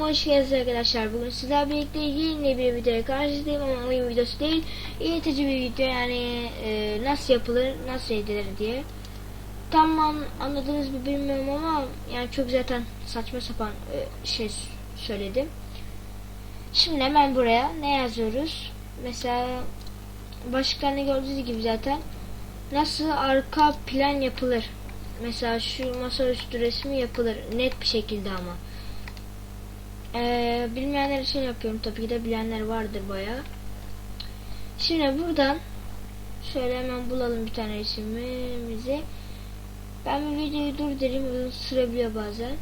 hoş geldiniz arkadaşlar. Bugün sizlerle birlikte yeni bir videoya karşınızdayım ama oyun videosu değil. Eğitici bir video yani e, nasıl yapılır, nasıl edilir diye. Tamam anladınız mı bilmiyorum ama yani çok zaten saçma sapan e, şey söyledim. Şimdi hemen buraya ne yazıyoruz? Mesela başlıklarını gördüğünüz gibi zaten nasıl arka plan yapılır? Mesela şu masaüstü resmi yapılır net bir şekilde ama. Ee, bilmeyenler için yapıyorum tabii ki de bilenler vardır baya. Şimdi buradan şöyle hemen bulalım bir tane resimimizi. Ben bu videoyu durdurayım uzun sürebiliyor bazen.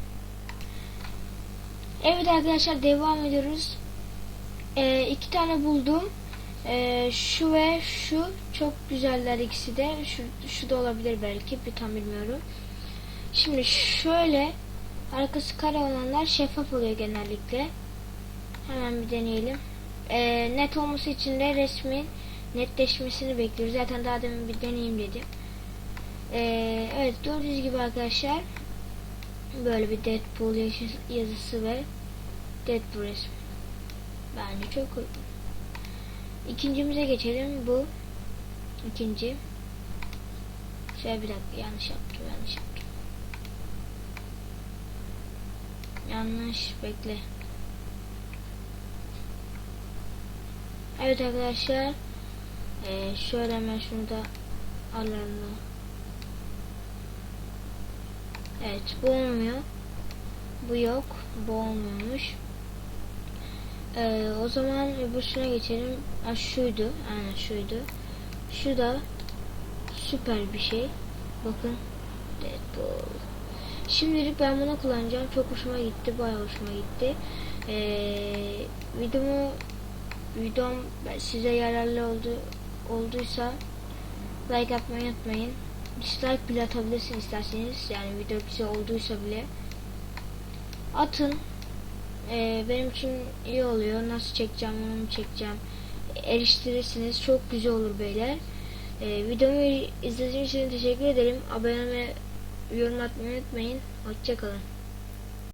Evet arkadaşlar devam ediyoruz. Ee, iki tane buldum. Ee, şu ve şu çok güzeller ikisi de. Şu, şu da olabilir belki bir tam bilmiyorum. Şimdi şöyle arkası kare olanlar şeffaf oluyor genellikle. Hemen bir deneyelim. Ee, net olması için de resmin netleşmesini bekliyoruz. Zaten daha demin bir deneyeyim dedim. Ee, evet gördüğünüz gibi arkadaşlar böyle bir Deadpool yazısı ve Deadpool resmi. Bence çok uygun. İkincimize geçelim. Bu ikinci. Şöyle bir dakika yanlış yaptım yanlış yaptım. Yanlış bekle. Evet arkadaşlar. Ee, şöyle hemen şunu da alalım. Evet bu olmuyor. Bu yok. Bu olmuyormuş. Ee, o zaman öbürsüne geçelim. Ha, şuydu. Aynen şuydu. Şu da süper bir şey. Bakın. Deadpool. Şimdilik ben bunu kullanacağım. Çok hoşuma gitti. Bayağı hoşuma gitti. Ee, videomu videom size yararlı oldu olduysa like atmayı unutmayın. Dislike bile atabilirsiniz isterseniz. Yani video güzel olduysa bile. Atın. Ee, benim için iyi oluyor. Nasıl çekeceğim, onu mu çekeceğim. Eriştirirsiniz. Çok güzel olur beyler. Ee, videomu izlediğiniz için teşekkür ederim. Abone yorum atmayı unutmayın. Hoşçakalın.